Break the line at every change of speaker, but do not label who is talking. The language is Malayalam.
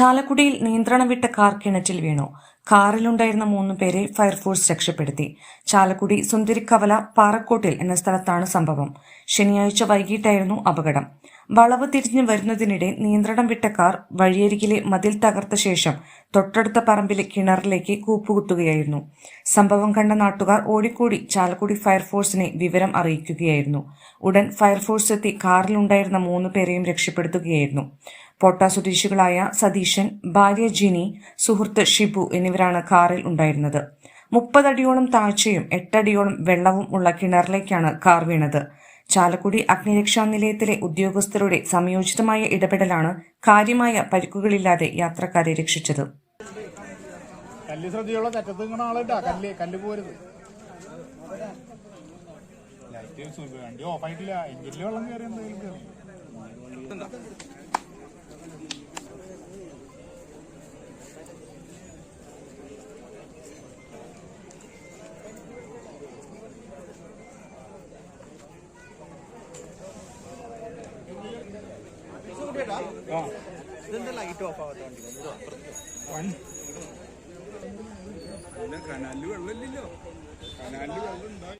ചാലക്കുടിയിൽ നിയന്ത്രണം വിട്ട കാർ കിണറ്റിൽ വീണു. കാറിലുണ്ടായിരുന്ന മൂന്ന് പേരെ ഫയർഫോഴ്സ് രക്ഷപ്പെടുത്തി. ചാലക്കുടി സുന്ദരിക്കവല പാറക്കോട്ടിൽ എന്ന സ്ഥലത്താണ് സംഭവം. ശനിയാഴ്ച വൈകിട്ടായിരുന്നു അപകടം. വളവ് തിരിഞ്ഞു വരുന്നതിനിടെ നിയന്ത്രണം വിട്ട കാർ വഴിയരികിലെ മതിൽ തകർത്ത ശേഷം തൊട്ടടുത്ത പറമ്പിലെ കിണറിലേക്ക് കൂപ്പുകുത്തുകയായിരുന്നു. സംഭവം കണ്ട നാട്ടുകാർ ഓടിക്കൂടി ചാലക്കുടി ഫയർഫോഴ്സിനെ വിവരം അറിയിക്കുകയായിരുന്നു. ഉടൻ ഫയർഫോഴ്സ് എത്തി കാറിലുണ്ടായിരുന്ന മൂന്ന് പേരെയും രക്ഷപ്പെടുത്തുകയായിരുന്നു. പോട്ട സ്വദേശികളായ സതീശൻ ഭാര്യ ജിനി സുഹൃത്ത് ഷിബു എന്നിവരാണ് കാറിൽ ഉണ്ടായിരുന്നത്. മുപ്പതടിയോളം താഴ്ചയും എട്ടടിയോളം വെള്ളവും ഉള്ള കിണറിലേക്കാണ് കാർ വീണത്. ചാലക്കുടി അഗ്നിരക്ഷാ നിലയത്തിലെ ഉദ്യോഗസ്ഥരുടെ സംയോജിതമായ ഇടപെടലാണ് കാര്യമായ പരിക്കുകളില്ലാതെ യാത്രക്കാരെ രക്ഷിച്ചത്.
കല്ല് ആളായിട്ടാ കല്ല് ഓഫായിട്ടില്ല എഞ്ചിനിൽ വെള്ളം കയറി എന്തെങ്കിലും
ഇതെന്താ ലൈറ്റ് ഓഫ് ആവാത്ത വണ്ടി
കനാലിൽ വെള്ളമില്ലല്ലോ. കനാലിൽ വെള്ളം